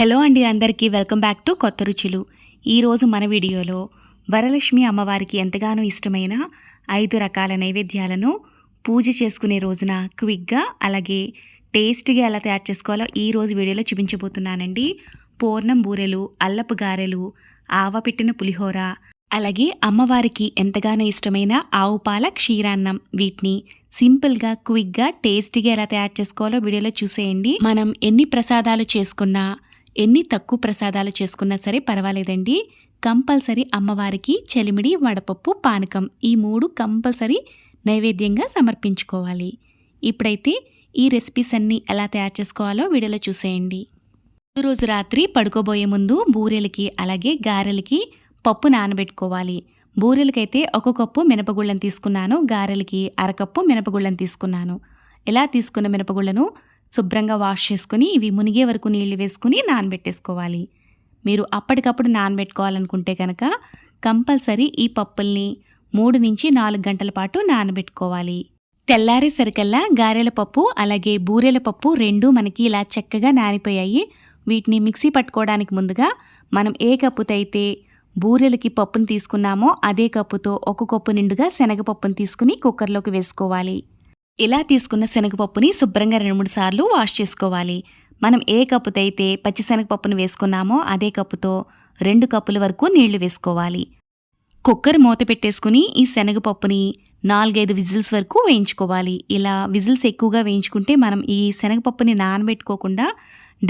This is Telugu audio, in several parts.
హలో అండి అందరికీ వెల్కమ్ బ్యాక్ టు కొత్త రుచులు. ఈరోజు మన వీడియోలో వరలక్ష్మి అమ్మవారికి ఎంతగానో ఇష్టమైన ఐదు రకాల నైవేద్యాలను పూజ చేసుకునే రోజున క్విక్గా అలాగే టేస్ట్గా ఎలా తయారు చేసుకోవాలో ఈ రోజు వీడియోలో చూపించబోతున్నానండి. పూర్ణం బూరెలు అల్లపు గారెలు ఆవ పెట్టిన పులిహోర అలాగే అమ్మవారికి ఎంతగానో ఇష్టమైన ఆవు పాల క్షీరాన్నం. వీటిని సింపుల్గా క్విక్గా టేస్టీగా ఎలా తయారు చేసుకోవాలో వీడియోలో చూసేయండి. మనం ఎన్ని ప్రసాదాలు చేసుకున్నా ఎన్ని తక్కువ ప్రసాదాలు చేసుకున్నా సరే పర్వాలేదండి. కంపల్సరీ అమ్మవారికి చలిమిడి వడపప్పు పానకం ఈ మూడు కంపల్సరీ నైవేద్యంగా సమర్పించుకోవాలి. ఇప్పుడైతే ఈ రెసిపీస్ అన్నీ ఎలా తయారు చేసుకోవాలో వీడియోలో చూసేయండి. రోజు రాత్రి పడుకోబోయే ముందు బూరెలకి అలాగే గారెలకి పప్పు నానబెట్టుకోవాలి. బూరెలకైతే ఒక కప్పు మినపగుళ్ళను తీసుకున్నాను. గారెలకి అరకప్పు మినపగుళ్ళను తీసుకున్నాను. ఇలా తీసుకున్న మినపగుళ్ళను? శుభ్రంగా వాష్ చేసుకుని ఇవి మునిగే వరకు నీళ్ళు వేసుకుని నానబెట్టేసుకోవాలి. మీరు అప్పటికప్పుడు నానబెట్టుకోవాలనుకుంటే కనుక కంపల్సరీ ఈ పప్పుల్ని మూడు నుంచి నాలుగు గంటల పాటు నానబెట్టుకోవాలి. తెల్లారేసరికల్లా గారెల పప్పు అలాగే బూరెల పప్పు రెండు మనకి ఇలా చక్కగా నానిపోయాయి. వీటిని మిక్సీ పట్టుకోవడానికి ముందుగా మనం ఏ కప్పుతో అయితే బూరెలకి పప్పుని తీసుకున్నామో అదే కప్పుతో ఒక కప్పు నిండుగా శనగపప్పును తీసుకుని కుక్కర్లోకి వేసుకోవాలి. ఇలా తీసుకున్న శనగపప్పుని శుభ్రంగా రెండు మూడు సార్లు వాష్ చేసుకోవాలి. మనం ఏ కప్పుతో అయితే పచ్చిశనగపప్పును వేసుకున్నామో అదే కప్పుతో రెండు కప్పుల వరకు నీళ్ళు వేసుకోవాలి. కుక్కర్ మూత పెట్టేసుకుని ఈ శనగపప్పుని నాలుగైదు విజిల్స్ వరకు వేయించుకోవాలి. ఇలా విజిల్స్ ఎక్కువగా వేయించుకుంటే మనం ఈ శనగపప్పుని నానబెట్టుకోకుండా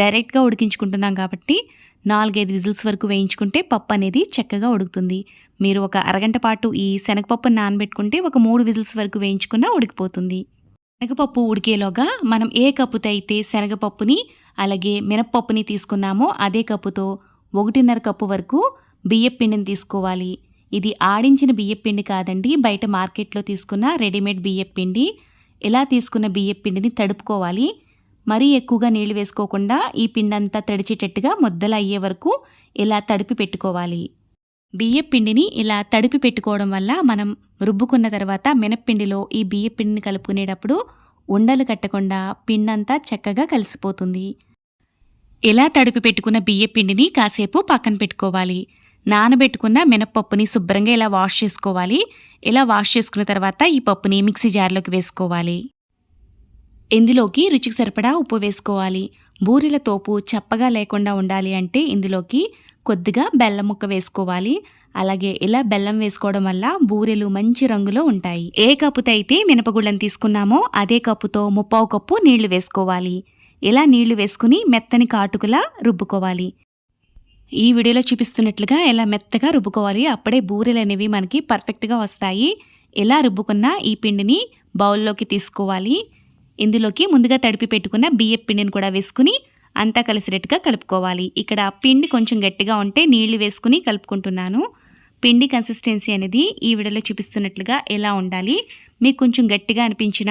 డైరెక్ట్గా ఉడికించుకుంటున్నాం కాబట్టి నాలుగైదు విజిల్స్ వరకు వేయించుకుంటే పప్పు అనేది చక్కగా ఉడుకుతుంది. మీరు ఒక అరగంట పాటు ఈ శనగపప్పును నానబెట్టుకుంటే ఒక మూడు విజిల్స్ వరకు వేయించుకున్నా ఉడికిపోతుంది. శనగపప్పు ఉడికేలోగా మనం ఏ కప్పుతో అయితే శనగపప్పుని అలాగే మినప్పప్పుని తీసుకున్నామో అదే కప్పుతో ఒకటిన్నర కప్పు వరకు బియ్యపిండిని తీసుకోవాలి. ఇది ఆడించిన బియ్యపిండి కాదండి. బయట మార్కెట్లో తీసుకున్న రెడీమేడ్ బియ్యపిండి. ఇలా తీసుకున్న బియ్యపిండిని తడుపుకోవాలి. మరీ ఎక్కువగా నీళ్ళు వేసుకోకుండా ఈ పిండి అంతా తడిచేటట్టుగా ముద్దలు అయ్యే వరకు ఇలా తడిపి పెట్టుకోవాలి. బియ్యపిండిని ఇలా తడిపి పెట్టుకోవడం వల్ల మనం రుబ్బుకున్న తర్వాత మినప్పిండిలో ఈ బియ్యపిండిని కలుపుకునేటప్పుడు ఉండలు కట్టకుండా పిండంతా చక్కగా కలిసిపోతుంది. ఇలా తడిపి పెట్టుకున్న బియ్యపిండిని కాసేపు పక్కన పెట్టుకోవాలి. నానబెట్టుకున్న మినప్పప్పుని శుభ్రంగా ఇలా వాష్ చేసుకోవాలి. ఇలా వాష్ చేసుకున్న తర్వాత ఈ పప్పుని మిక్సీ జార్లోకి వేసుకోవాలి. ఇందులోకి రుచికి సరిపడా ఉప్పు వేసుకోవాలి. బూరెల తోపు చప్పగా లేకుండా ఉండాలి అంటే ఇందులోకి కొద్దిగా బెల్లం ముక్క వేసుకోవాలి. అలాగే ఇలా బెల్లం వేసుకోవడం వల్ల బూరెలు మంచి రంగులో ఉంటాయి. ఏ కప్పుతో అయితే మినపగుళ్ళని తీసుకున్నామో అదే కప్పుతో ముప్పావు కప్పు నీళ్ళు వేసుకోవాలి. ఇలా నీళ్ళు వేసుకుని మెత్తని కాటుకులా రుబ్బుకోవాలి. ఈ వీడియోలో చూపిస్తున్నట్లుగా ఎలా మెత్తగా రుబ్బుకోవాలి. అప్పుడే బూరెలు అనేవి మనకి పర్ఫెక్ట్గా వస్తాయి. ఇలా రుబ్బుకున్న ఈ పిండిని బౌల్లోకి తీసుకోవాలి. ఇందులోకి ముందుగా తడిపి పెట్టుకున్న బియ్యం పిండిని కూడా వేసుకుని అంతా కలిసిరెట్టుగా కలుపుకోవాలి. ఇక్కడ పిండి కొంచెం గట్టిగా ఉంటే నీళ్ళు వేసుకుని కలుపుకుంటున్నాను. పిండి కన్సిస్టెన్సీ అనేది ఈ వీడియోలో చూపిస్తున్నట్లుగా ఎలా ఉండాలి మీకు కొంచెం గట్టిగా అనిపించిన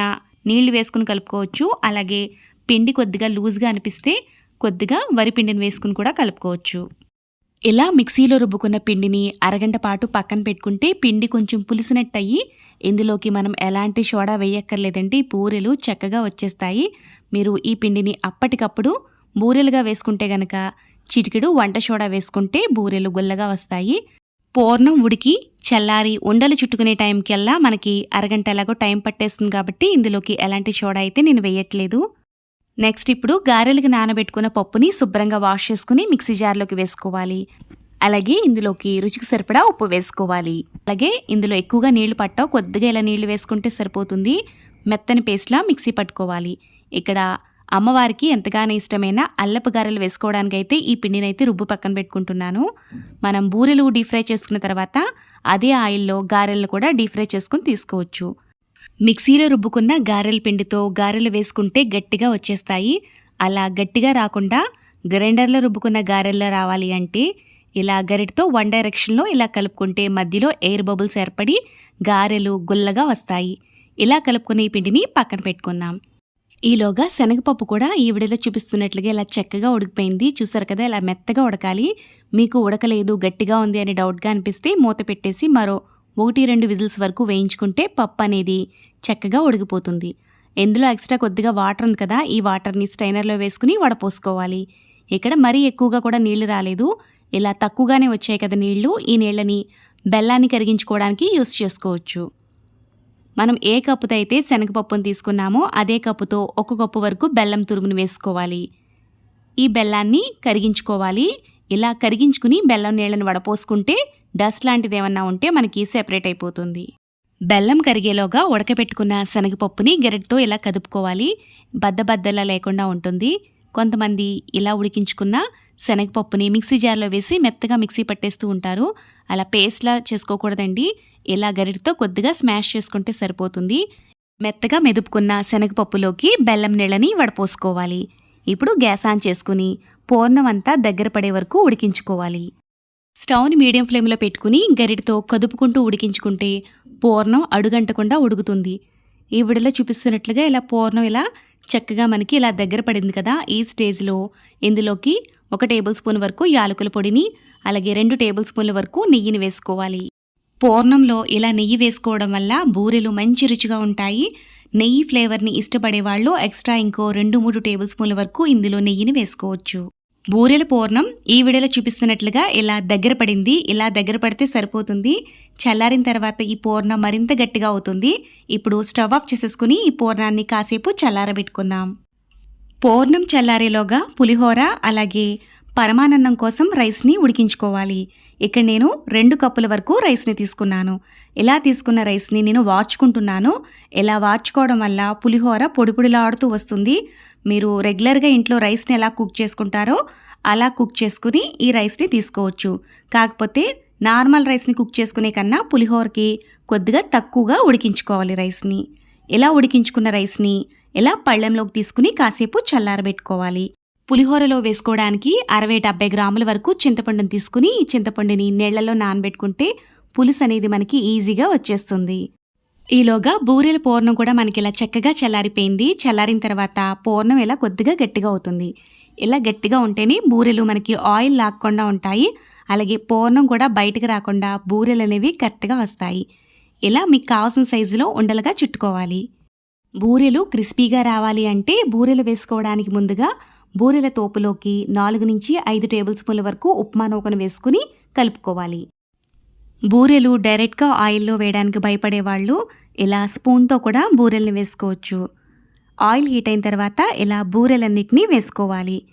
నీళ్ళు వేసుకుని కలుపుకోవచ్చు అలాగే పిండి కొద్దిగా లూజ్గా అనిపిస్తే కొద్దిగా వరి పిండిని వేసుకుని కూడా కలుపుకోవచ్చు. ఇలా మిక్సీలో రుబ్బుకున్న పిండిని అరగంట పాటు పక్కన పెట్టుకుంటే పిండి కొంచెం పులిసినట్టు అయ్యి ఇందులోకి మనం ఎలాంటి సోడా వేయక్కర్లేదండి బూరెలు చక్కగా వచ్చేస్తాయి. మీరు ఈ పిండిని అప్పటికప్పుడు బూరెలుగా వేసుకుంటే గనక చిటికెడు వంట సోడా వేసుకుంటే బూరెలు గుల్లగా వస్తాయి. పూర్ణం ఉడికి చల్లారి ఉండలు చుట్టుకునే టైంకెల్లా మనకి అరగంట ఎలాగో టైం పట్టేస్తుంది కాబట్టి ఇందులోకి ఎలాంటి సోడా అయితే నేను వేయట్లేదు. నెక్స్ట్ ఇప్పుడు గారెలకు నానబెట్టుకున్న పప్పుని శుభ్రంగా వాష్ చేసుకుని మిక్సీ జార్లోకి వేసుకోవాలి. అలాగే ఇందులోకి రుచికి సరిపడా ఉప్పు వేసుకోవాలి. అలాగే ఇందులో ఎక్కువగా నీళ్ళు పట్టావు కొద్దిగా ఇలా నీళ్ళు వేసుకుంటే సరిపోతుంది. మెత్తని పేస్ట్లా మిక్సీ పట్టుకోవాలి. ఇక్కడ అమ్మవారికి ఎంతగానో ఇష్టమైన అల్లపు గారెలు వేసుకోవడానికి అయితే ఈ పిండిని అయితే రుబ్బు పక్కన పెట్టుకుంటున్నాను. మనం బూరెలు డీప్ ఫ్రై చేసుకున్న తర్వాత అదే ఆయిల్లో గారెలను కూడా డీప్ ఫ్రై చేసుకుని తీసుకోవచ్చు. మిక్సీలో రుబ్బుకున్న గారెల పిండితో గారెలు వేసుకుంటే గట్టిగా వచ్చేస్తాయి. అలా గట్టిగా రాకుండా గ్రైండర్లో రుబ్బుకున్న గారెల్లో రావాలి అంటే ఇలా గరిటతో వన్ డైరెక్షన్లో ఇలా కలుపుకుంటే మధ్యలో ఎయిర్ బబుల్స్ ఏర్పడి గారెలు గుల్లగా వస్తాయి. ఇలా కలుపుకునే ఈ పిండిని పక్కన పెట్టుకుందాం. ఈలోగా శనగపప్పు కూడా ఈ విడిలో చూపిస్తున్నట్లుగా ఇలా చక్కగా ఉడికిపోయింది. చూసారు కదా ఇలా మెత్తగా ఉడకాలి. మీకు ఉడకలేదు గట్టిగా ఉంది అని డౌట్గా అనిపిస్తే మూత పెట్టేసి మరో ఒకటి రెండు విజిల్స్ వరకు వేయించుకుంటే పప్పు అనేది చక్కగా ఉడికిపోతుంది. ఎందులో ఎక్స్ట్రా కొద్దిగా వాటర్ ఉంది కదా ఈ వాటర్ని స్టైనర్లో వేసుకుని వడపోసుకోవాలి. ఇక్కడ మరీ ఎక్కువగా కూడా నీళ్ళు రాలేదు. ఇలా తక్కువగానే వచ్చాయి కదా నీళ్ళు ఈ నీళ్ళని బెల్లాన్ని కరిగించుకోవడానికి యూస్ చేసుకోవచ్చు. మనం ఏ కప్పుతో అయితే శనగపప్పును తీసుకున్నామో అదే కప్పుతో ఒక కప్పు వరకు బెల్లం తురుమును వేసుకోవాలి. ఈ బెల్లాన్ని కరిగించుకోవాలి. ఇలా కరిగించుకుని బెల్లం నీళ్ళను వడపోసుకుంటే డస్ట్ లాంటిది ఏమన్నా ఉంటే మనకి సెపరేట్ అయిపోతుంది. బెల్లం కరిగేలోగా ఉడకబెట్టుకున్న శనగపప్పుని గెరటితో ఇలా కదుపుకోవాలి. బద్దబద్దలా లేకుండా ఉంటుంది. కొంతమంది ఇలా ఉడికించుకున్న శనగపప్పుని మిక్సీ జార్లో వేసి మెత్తగా మిక్సీ పట్టేస్తూ ఉంటారు. అలా పేస్ట్లా చేసుకోకూడదండి. ఇలా గరిటితో కొద్దిగా స్మాష్ చేసుకుంటే సరిపోతుంది. మెత్తగా మెదుపుకున్న శనగపప్పులోకి బెల్లం నీళ్ళని వడపోసుకోవాలి. ఇప్పుడు గ్యాస్ ఆన్ చేసుకుని పూర్ణం అంతా దగ్గర పడే వరకు ఉడికించుకోవాలి. స్టవ్ని మీడియం ఫ్లేమ్లో పెట్టుకుని గరిటితో కదుపుకుంటూ ఉడికించుకుంటే పూర్ణం అడుగంటకుండా ఉడుకుతుంది. ఈ విడలో చూపిస్తున్నట్లుగా ఇలా పూర్ణం ఇలా చక్కగా మనకి ఇలా దగ్గర పడింది కదా ఈ స్టేజ్లో. ఇందులోకి ఒక టేబుల్ స్పూన్ వరకు యాలకుల పొడిని అలాగే రెండు టేబుల్ స్పూన్ల వరకు నెయ్యిని వేసుకోవాలి. పూర్ణంలో ఇలా నెయ్యి వేసుకోవడం వల్ల బూరెలు మంచి రుచిగా ఉంటాయి. నెయ్యి ఫ్లేవర్ని ఇష్టపడే వాళ్ళు ఎక్స్ట్రా ఇంకో రెండు మూడు టేబుల్ స్పూన్ల వరకు ఇందులో నెయ్యిని వేసుకోవచ్చు. బూరెల పూర్ణం ఈ వీడియోలో చూపిస్తున్నట్లుగా ఇలా దగ్గర పడింది. ఇలా దగ్గర పడితే సరిపోతుంది. చల్లారిన తర్వాత ఈ పూర్ణం మరింత గట్టిగా అవుతుంది. ఇప్పుడు స్టవ్ ఆఫ్ చేసేసుకుని ఈ పూర్ణాన్ని కాసేపు చల్లారబెట్టుకుందాం. పూర్ణం చల్లారేలోగా పులిహోర అలాగే పరమానందం కోసం రైస్ని ఉడికించుకోవాలి. ఇక్కడ నేను రెండు కప్పుల వరకు రైస్ని తీసుకున్నాను. ఎలా తీసుకున్న రైస్ని నేను వార్చుకుంటున్నాను. ఎలా వార్చుకోవడం వల్ల పులిహోర పొడిపొడిలాడుతూ వస్తుంది. మీరు రెగ్యులర్గా ఇంట్లో రైస్ని ఎలా కుక్ చేసుకుంటారో అలా కుక్ చేసుకుని ఈ రైస్ని తీసుకోవచ్చు. కాకపోతే నార్మల్ రైస్ని కుక్ చేసుకునే కన్నా పులిహోరకి కొద్దిగా తక్కువగా ఉడికించుకోవాలి రైస్ని. ఎలా ఉడికించుకున్న రైస్ని ఎలా పళ్ళెంలోకి తీసుకుని కాసేపు చల్లారబెట్టుకోవాలి. పులిహోరలో వేసుకోవడానికి అరవై డెబ్బై గ్రాముల వరకు చింతపండుని తీసుకుని ఈ చింతపండుని నీళ్ళలో నానబెట్టుకుంటే పులుసు అనేది మనకి ఈజీగా వచ్చేస్తుంది. ఈలోగా బూరెల పూర్ణం కూడా మనకి ఇలా చక్కగా చల్లారిపోయింది. చల్లారిన తర్వాత పూర్ణం ఇలా కొద్దిగా గట్టిగా అవుతుంది. ఇలా గట్టిగా ఉంటేనే బూరెలు మనకి ఆయిల్ లాక్కుండా ఉంటాయి. అలాగే పూర్ణం కూడా బయటకు రాకుండా బూరెలు అనేవి కరెక్ట్గా వస్తాయి. ఇలా మీకు కావాల్సిన సైజులో ఉండలుగా చుట్టుకోవాలి. బూరెలు క్రిస్పీగా రావాలి అంటే బూరెలు వేసుకోవడానికి ముందుగా బూరెల తోపులోకి నాలుగు నుంచి ఐదు టేబుల్ స్పూన్ల వరకు ఉప్మా నూకను వేసుకుని కలుపుకోవాలి. బూరెలు డైరెక్ట్గా ఆయిల్లో వేయడానికి భయపడే వాళ్ళు ఇలా స్పూన్తో కూడా బూరెల్ని వేసుకోవచ్చు. ఆయిల్ హీట్ అయిన తర్వాత ఇలా బూరెలన్నిటినీ వేసుకోవాలి.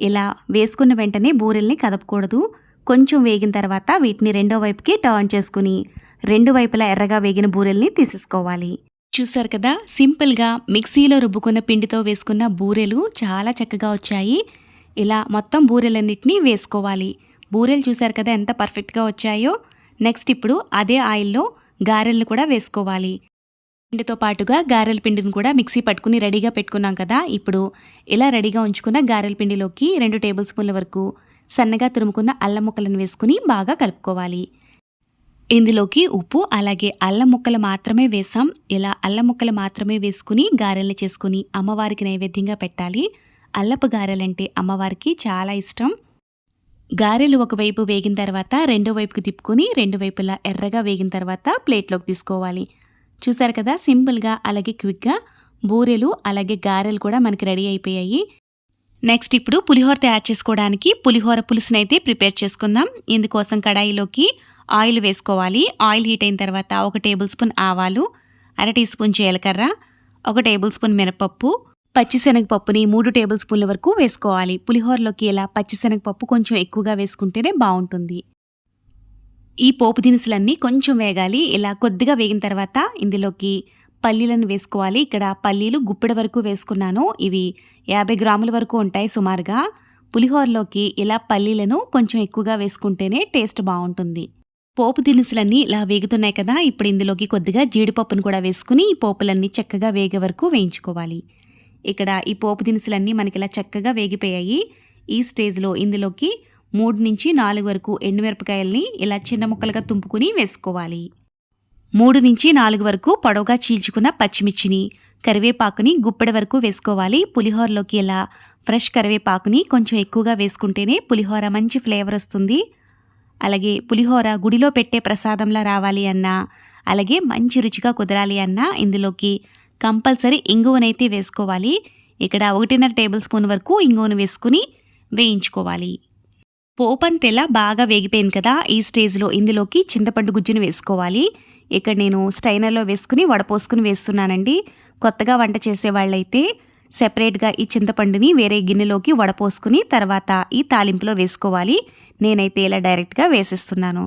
ఇలా వేసుకున్న వెంటనే బూరెల్ని కదపకూడదు. కొంచెం వేగిన తర్వాత వీటిని రెండో వైపుకి టర్న్ చేసుకుని రెండు వైపులా ఎర్రగా వేగిన బూరెల్ని తీసేసుకోవాలి. చూసారు కదా? సింపుల్గా మిక్సీలో రుబ్బుకున్న పిండితో వేసుకున్న బూరెలు చాలా చక్కగా వచ్చాయి. ఇలా మొత్తం బూరెలన్నింటినీ వేసుకోవాలి. బూరెలు చూసారు కదా ఎంత పర్ఫెక్ట్గా వచ్చాయో? నెక్స్ట్ ఇప్పుడు అదే ఆయిల్లో గారెలు కూడా వేసుకోవాలి. పిండితో పాటుగా గారెల పిండిని కూడా మిక్సీ పట్టుకుని రెడీగా పెట్టుకున్నాం కదా? ఇప్పుడు ఇలా రెడీగా ఉంచుకున్న గారెల పిండిలోకి రెండు టేబుల్ స్పూన్ల వరకు సన్నగా తురుముకున్న అల్లం ముక్కలను వేసుకుని బాగా కలుపుకోవాలి. ఇందులోకి ఉప్పు అలాగే అల్లం ముక్కలు మాత్రమే వేసాం. ఇలా అల్లం ముక్కలు మాత్రమే వేసుకుని గారెల్ని చేసుకుని అమ్మవారికి నైవేద్యంగా పెట్టాలి. అల్లపు గారెలంటే అమ్మవారికి చాలా ఇష్టం. గారెలు ఒకవైపు వేగిన తర్వాత రెండో వైపుకి తిప్పుకొని రెండు వైపులా ఎర్రగా వేగిన తర్వాత ప్లేట్లోకి తీసుకోవాలి. చూసారు కదా సింపుల్గా అలాగే క్విక్గా బూరెలు అలాగే గారెలు కూడా మనకి రెడీ అయిపోయాయి. నెక్స్ట్ ఇప్పుడు పులిహోర తయారు చేసుకోవడానికి పులిహోర పులుసునైతే ప్రిపేర్ చేసుకుందాం. ఇందుకోసం కడాయిలోకి ఆయిల్ వేసుకోవాలి. ఆయిల్ హీట్ అయిన తర్వాత ఒక టేబుల్ స్పూన్ ఆవాలు అర టీ స్పూన్ జీలకర్ర ఒక టేబుల్ స్పూన్ మినపప్పు పచ్చిశనగపప్పుని మూడు టేబుల్ స్పూన్ల వరకు వేసుకోవాలి. పులిహోరలోకి ఇలా పచ్చిశనగపప్పు కొంచెం ఎక్కువగా వేసుకుంటేనే బాగుంటుంది. ఈ పోపు దినుసులన్నీ కొంచెం వేగాలి. ఇలా కొద్దిగా వేగిన తర్వాత ఇందులోకి పల్లీలను వేసుకోవాలి. ఇక్కడ పల్లీలు గుప్పెడ వరకు వేసుకున్నాను. ఇవి యాభై గ్రాముల వరకు ఉంటాయి సుమారుగా. పులిహోరలోకి ఇలా పల్లీలను కొంచెం ఎక్కువగా వేసుకుంటేనే టేస్ట్ బాగుంటుంది. పోపు దినుసులన్నీ ఇలా వేగుతున్నాయి కదా ఇప్పుడు ఇందులోకి కొద్దిగా జీడిపప్పును కూడా వేసుకుని ఈ పోపులన్నీ చక్కగా వేగే వరకు వేయించుకోవాలి. ఇక్కడ ఈ పోపు దినుసులన్నీ మనకి ఇలా చక్కగా వేగిపోయాయి. ఈ స్టేజ్లో ఇందులోకి మూడు నుంచి నాలుగు వరకు ఎండుమిరపకాయల్ని ఇలా చిన్న ముక్కలుగా తుంపుకుని వేసుకోవాలి. మూడు నుంచి నాలుగు వరకు పొడవుగా చీల్చుకున్న పచ్చిమిర్చిని కరివేపాకుని గుప్పెడ వరకు వేసుకోవాలి. పులిహోరలోకి ఇలా ఫ్రెష్ కరివేపాకుని కొంచెం ఎక్కువగా వేసుకుంటేనే పులిహోర మంచి ఫ్లేవర్ వస్తుంది. అలాగే పులిహోర గుడిలో పెట్టే ప్రసాదంలా రావాలి అన్నా అలాగే మంచి రుచిగా కుదరాలి అన్నా ఇందులోకి కంపల్సరీ ఇంగువనైతే వేసుకోవాలి. ఇక్కడ ఒకటిన్నర టేబుల్ స్పూన్ వరకు ఇంగువను వేసుకుని వేయించుకోవాలి. పోపంతెల బాగా వేగిపోయింది కదా ఈ స్టేజ్లో ఇందులోకి చింతపండు గుజ్జును వేసుకోవాలి. ఇక్కడ నేను స్టైనర్లో వేసుకుని వడపోసుకుని వేస్తున్నానండి. కొత్తగా వంట చేసే వాళ్ళైతే సెపరేట్గా ఈ చింతపండుని వేరే గిన్నెలోకి వడపోసుకుని తర్వాత ఈ తాలింపులో వేసుకోవాలి. నేనైతే ఇలా డైరెక్ట్గా వేసేస్తున్నాను.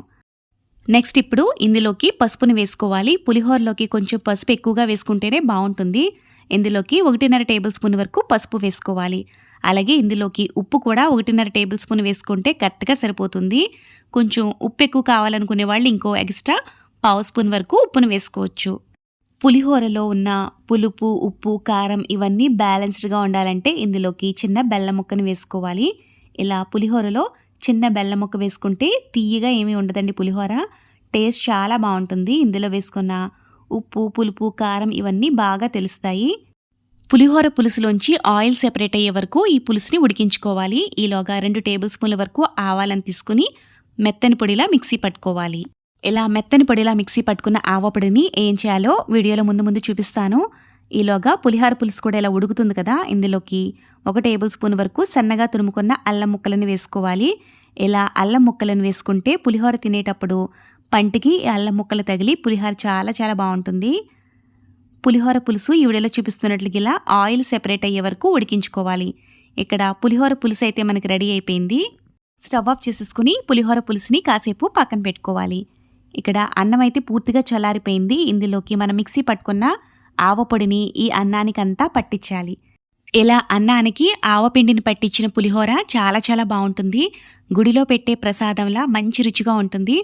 నెక్స్ట్ ఇప్పుడు ఇందులోకి పసుపుని వేసుకోవాలి. పులిహోరలోకి కొంచెం పసుపు ఎక్కువగా వేసుకుంటేనే బాగుంటుంది. ఇందులోకి ఒకటిన్నర టేబుల్ స్పూన్ వరకు పసుపు వేసుకోవాలి. అలాగే ఇందులోకి ఉప్పు కూడా ఒకటిన్నర టేబుల్ స్పూన్ వేసుకుంటే కరెక్ట్గా సరిపోతుంది. కొంచెం ఉప్పు ఎక్కువ కావాలనుకునే వాళ్ళు ఇంకో ఎక్స్ట్రా పావు స్పూన్ వరకు ఉప్పును వేసుకోవచ్చు. పులిహోరలో ఉన్న పులుపు ఉప్పు కారం ఇవన్నీ బ్యాలెన్స్డ్గా ఉండాలంటే ఇందులోకి చిన్న బెల్లం ముక్కను వేసుకోవాలి. ఇలా పులిహోరలో చిన్న బెల్లం ముక్క వేసుకుంటే తీయగా ఏమీ ఉండదండి పులిహోర. టేస్ట్ చాలా బాగుంటుంది. ఇందులో వేసుకున్న ఉప్పు పులుపు కారం ఇవన్నీ బాగా తెలుస్తాయి. పులిహోర పులుసులోంచి ఆయిల్ సెపరేట్ అయ్యే వరకు ఈ పులుసుని ఉడికించుకోవాలి. ఈలోగా రెండు టేబుల్ స్పూన్ల వరకు ఆవాలను తీసుకుని మెత్తని పొడిలా మిక్సీ పట్టుకోవాలి. ఇలా మెత్తని పొడిలా మిక్సీ పట్టుకున్న ఆవపొడిని ఏం చేయాలో వీడియోలో ముందు ముందు చూపిస్తాను. ఈలోగా పులిహోర పులుసు కూడా ఇలా ఉడుకుతుంది కదా ఇందులోకి ఒక టేబుల్ స్పూన్ వరకు సన్నగా తురుముకున్న అల్లం ముక్కలను వేసుకోవాలి. ఇలా అల్లం ముక్కలను వేసుకుంటే పులిహోర తినేటప్పుడు పంటికి అల్లం ముక్కలు తగిలి పులిహోర చాలా చాలా బాగుంటుంది. పులిహోర పులుసు ఈ వీడియోలో చూపిస్తున్నట్లుగా ఇలా ఆయిల్ సెపరేట్ అయ్యే వరకు ఉడికించుకోవాలి. ఇక్కడ పులిహోర పులుసు అయితే మనకి రెడీ అయిపోయింది. స్టవ్ ఆఫ్ చేసేసుకుని పులిహోర పులుసుని కాసేపు పక్కన పెట్టుకోవాలి. ఇక్కడ అన్నం అయితే పూర్తిగా చల్లారిపోయింది. ఇందులోకి మనం మిక్సీ పట్టుకున్న ఆవపొడిని ఈ అన్నానికంతా పట్టించాలి. ఇలా అన్నానికి ఆవపిండిని పట్టించిన పులిహోర చాలా చాలా బాగుంటుంది. గుడిలో పెట్టే ప్రసాదంలా మంచి రుచిగా ఉంటుంది.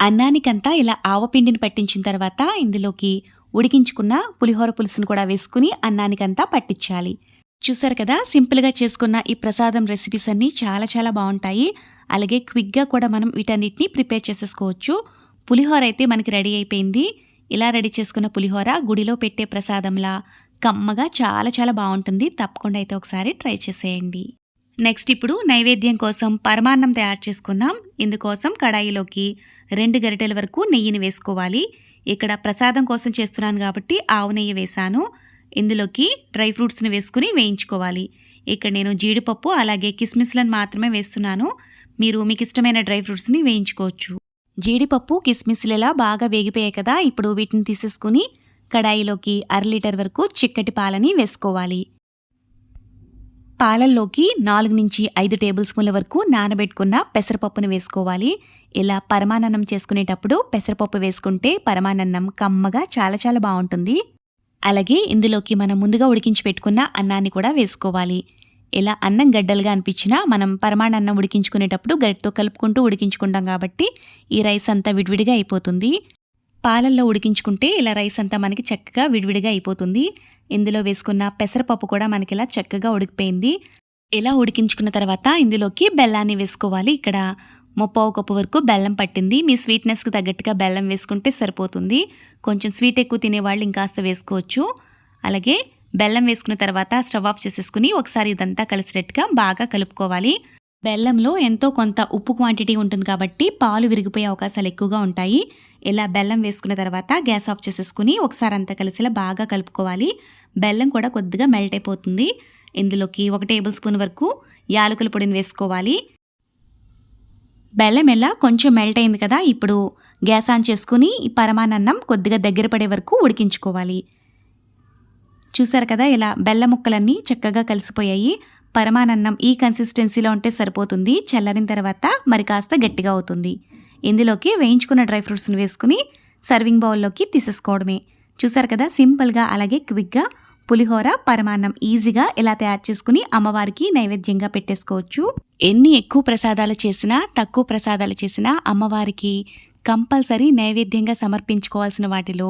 అన్నానికంతా ఇలా ఆవపిండిని పట్టించిన తర్వాత ఇందులోకి ఉడికించుకున్న పులిహోర పులుసును కూడా వేసుకుని అన్నానికంతా పట్టించాలి. చూసారు కదా సింపుల్గా చేసుకున్న ఈ ప్రసాదం రెసిపీస్ అన్నీ చాలా చాలా బాగుంటాయి. అలాగే క్విక్గా కూడా మనం వీటన్నిటిని ప్రిపేర్ చేసేసుకోవచ్చు. పులిహోర అయితే మనకి రెడీ అయిపోయింది. ఇలా రెడీ చేసుకున్న పులిహోర గుడిలో పెట్టే ప్రసాదంలా కమ్మగా చాలా చాలా బాగుంటుంది. తప్పకుండా అయితే ఒకసారి ట్రై చేసేయండి. నెక్స్ట్ ఇప్పుడు నైవేద్యం కోసం పరమాన్నం తయారు చేసుకుందాం. ఇందుకోసం కడాయిలోకి రెండు గరిటెల వరకు నెయ్యిని వేసుకోవాలి. ఇక్కడ ప్రసాదం కోసం చేస్తున్నాను కాబట్టి ఆవు నెయ్యి వేశాను. ఇందులోకి డ్రై ఫ్రూట్స్ని వేసుకుని వేయించుకోవాలి. ఇక్కడ నేను జీడిపప్పు అలాగే కిస్మిస్లను మాత్రమే వేస్తున్నాను. మీరు మీకు ఇష్టమైన డ్రై ఫ్రూట్స్ని వేయించుకోవచ్చు. జీడిపప్పు కిస్మిస్లు బాగా వేగిపోయాయి కదా ఇప్పుడు వీటిని తీసేసుకుని కడాయిలోకి అర లీటర్ వరకు చిక్కటి పాలని వేసుకోవాలి. పాలల్లోకి నాలుగు నుంచి ఐదు టేబుల్ స్పూన్ల వరకు నానబెట్టుకున్న పెసరపప్పును వేసుకోవాలి. ఇలా పరమాన్నం చేసుకునేటప్పుడు పెసరపప్పు వేసుకుంటే పరమాన్నం కమ్మగా చాలా చాలా బాగుంటుంది. అలాగే ఇందులోకి మనం ముందుగా ఉడికించి పెట్టుకున్న అన్నాన్ని కూడా వేసుకోవాలి. ఇలా అన్నం గడ్డలుగా అనిపించినా మనం పరమాణన్నం ఉడికించుకునేటప్పుడు గరిటతో కలుపుకుంటూ ఉడికించుకుంటాం కాబట్టి ఈ రైస్ అంతా విడివిడిగా అయిపోతుంది. పాలల్లో ఉడికించుకుంటే ఇలా రైస్ అంతా మనకి చక్కగా విడివిడిగా అయిపోతుంది. ఇందులో వేసుకున్న పెసరపప్పు కూడా మనకి ఇలా చక్కగా ఉడికిపోయింది. ఇలా ఉడికించుకున్న తర్వాత ఇందులోకి బెల్లాన్ని వేసుకోవాలి. ఇక్కడ ముప్పావు కప్పు వరకు బెల్లం పట్టింది. మీ స్వీట్నెస్కి తగ్గట్టుగా బెల్లం వేసుకుంటే సరిపోతుంది. కొంచెం స్వీట్ ఎక్కువ తినేవాళ్ళు ఇంకాస్త వేసుకోవచ్చు. అలాగే బెల్లం వేసుకున్న తర్వాత స్టవ్ ఆఫ్ చేసేసుకుని ఒకసారి ఇదంతా కలిసినట్టుగా బాగా కలుపుకోవాలి. బెల్లంలో ఎంతో కొంత ఉప్పు క్వాంటిటీ ఉంటుంది కాబట్టి పాలు విరిగిపోయే అవకాశాలు ఎక్కువగా ఉంటాయి. ఇలా బెల్లం వేసుకున్న తర్వాత గ్యాస్ ఆఫ్ చేసేసుకుని ఒకసారి అంతా కలిసిలా బాగా కలుపుకోవాలి. బెల్లం కూడా కొద్దిగా మెల్ట్ అయిపోతుంది. ఇందులోకి ఒక టేబుల్ స్పూన్ వరకు యాలకుల పొడిని వేసుకోవాలి. బెల్లం ఎలా కొంచెం మెల్ట్ అయింది కదా ఇప్పుడు గ్యాస్ ఆన్ చేసుకుని ఈ పరమాన్నం కొద్దిగా దగ్గర పడే వరకు ఉడికించుకోవాలి. చూసారు కదా ఇలా బెల్ల ముక్కలన్నీ చక్కగా కలిసిపోయాయి. పరమానన్నం ఈ కన్సిస్టెన్సీలో ఉంటే సరిపోతుంది. చల్లరిన తర్వాత మరి కాస్త గట్టిగా అవుతుంది. ఇందులోకి వేయించుకున్న డ్రై ఫ్రూట్స్ని వేసుకుని సర్వింగ్ బౌల్లోకి తీసేసుకోవడమే. చూసారు కదా సింపుల్గా అలాగే క్విక్గా పులిహోర పరమాన్నం ఈజీగా ఇలా తయారు చేసుకుని అమ్మవారికి నైవేద్యంగా పెట్టేసుకోవచ్చు. ఎన్ని ఎక్కువ ప్రసాదాలు చేసినా తక్కువ ప్రసాదాలు చేసినా అమ్మవారికి కంపల్సరీ నైవేద్యంగా సమర్పించుకోవాల్సిన వాటిలో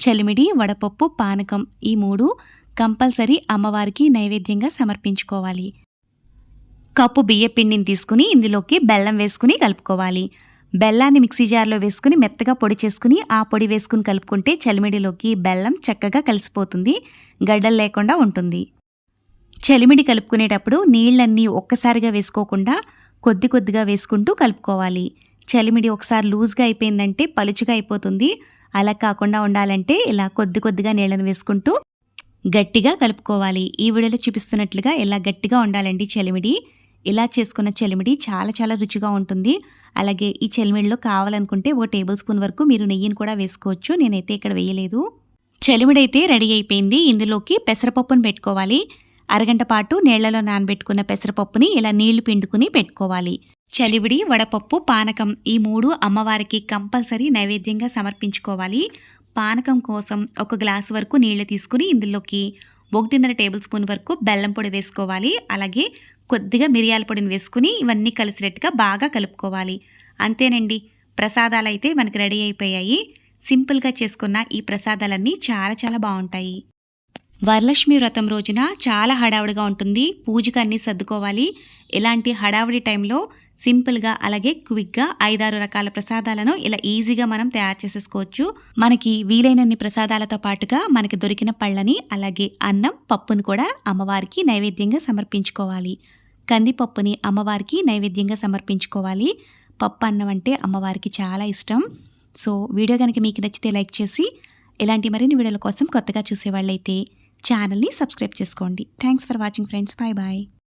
చలిమిడి వడపప్పు పానకం ఈ మూడు కంపల్సరీ అమ్మవారికి నైవేద్యంగా సమర్పించుకోవాలి. కప్పు బియ్యపిండిని తీసుకుని ఇందులోకి బెల్లం వేసుకుని కలుపుకోవాలి. బెల్లాన్ని మిక్సీ జార్లో వేసుకుని మెత్తగా పొడి చేసుకుని ఆ పొడి వేసుకుని కలుపుకుంటే చలిమిడిలోకి బెల్లం చక్కగా కలిసిపోతుంది గడ్డలు లేకుండా ఉంటుంది. చలిమిడి కలుపుకునేటప్పుడు నీళ్ళన్నీ ఒక్కసారిగా వేసుకోకుండా కొద్ది కొద్దిగా వేసుకుంటూ కలుపుకోవాలి. చలిమిడి ఒకసారి లూజ్గా అయిపోయిందంటే పలుచుగా అయిపోతుంది. అలా కాకుండా ఉండాలంటే ఇలా కొద్ది కొద్దిగా నీళ్ళను వేసుకుంటూ గట్టిగా కలుపుకోవాలి. ఈ వీడియోలో చూపిస్తున్నట్లుగా ఇలా గట్టిగా ఉండాలండి చలిమిడి. ఇలా చేసుకున్న చలిమిడి చాలా చాలా రుచిగా ఉంటుంది. అలాగే ఈ చలిమిడిలో కావాలనుకుంటే ఓ టేబుల్ స్పూన్ వరకు మీరు నెయ్యిని కూడా వేసుకోవచ్చు. నేనైతే ఇక్కడ వేయలేదు. చలిమిడైతే రెడీ అయిపోయింది. ఇందులోకి పెసరపప్పును పెట్టుకోవాలి. అరగంట పాటు నీళ్ళలో నానబెట్టుకున్న పెసరపప్పుని ఇలా నీళ్ళు పిండుకుని పెట్టుకోవాలి. చలివిడి వడపప్పు పానకం ఈ మూడు అమ్మవారికి కంపల్సరీ నైవేద్యంగా సమర్పించుకోవాలి. పానకం కోసం ఒక గ్లాసు వరకు నీళ్ళు తీసుకుని ఇందులోకి ఒకటిన్నర టేబుల్ స్పూన్ వరకు బెల్లం పొడి వేసుకోవాలి. అలాగే కొద్దిగా మిరియాల పొడిని వేసుకుని ఇవన్నీ కలిసినట్టుగా బాగా కలుపుకోవాలి. అంతేనండి. ప్రసాదాలు అయితే మనకి రెడీ అయిపోయాయి. సింపుల్గా చేసుకున్న ఈ ప్రసాదాలన్నీ చాలా చాలా బాగుంటాయి. వరలక్ష్మి వ్రతం రోజున చాలా హడావుడిగా ఉంటుంది. పూజకు అన్నీ సర్దుకోవాలి. ఇలాంటి హడావుడి టైంలో సింపుల్గా అలాగే క్విక్గా ఐదారు రకాల ప్రసాదాలను ఇలా ఈజీగా మనం తయారు చేసేసుకోవచ్చు. మనకి వీలైనన్ని ప్రసాదాలతో పాటుగా మనకి దొరికిన పళ్ళని అలాగే అన్నం పప్పును కూడా అమ్మవారికి నైవేద్యంగా సమర్పించుకోవాలి. కందిపప్పుని అమ్మవారికి నైవేద్యంగా సమర్పించుకోవాలి. పప్పు అన్నం అంటే అమ్మవారికి చాలా ఇష్టం. సో వీడియో కనుక మీకు నచ్చితే లైక్ చేసి ఇలాంటి మరిన్ని వీడియోల కోసం కొత్తగా చూసేవాళ్ళైతే ఛానల్ని సబ్స్క్రైబ్ చేసుకోండి. Thanks for watching friends. Bye bye.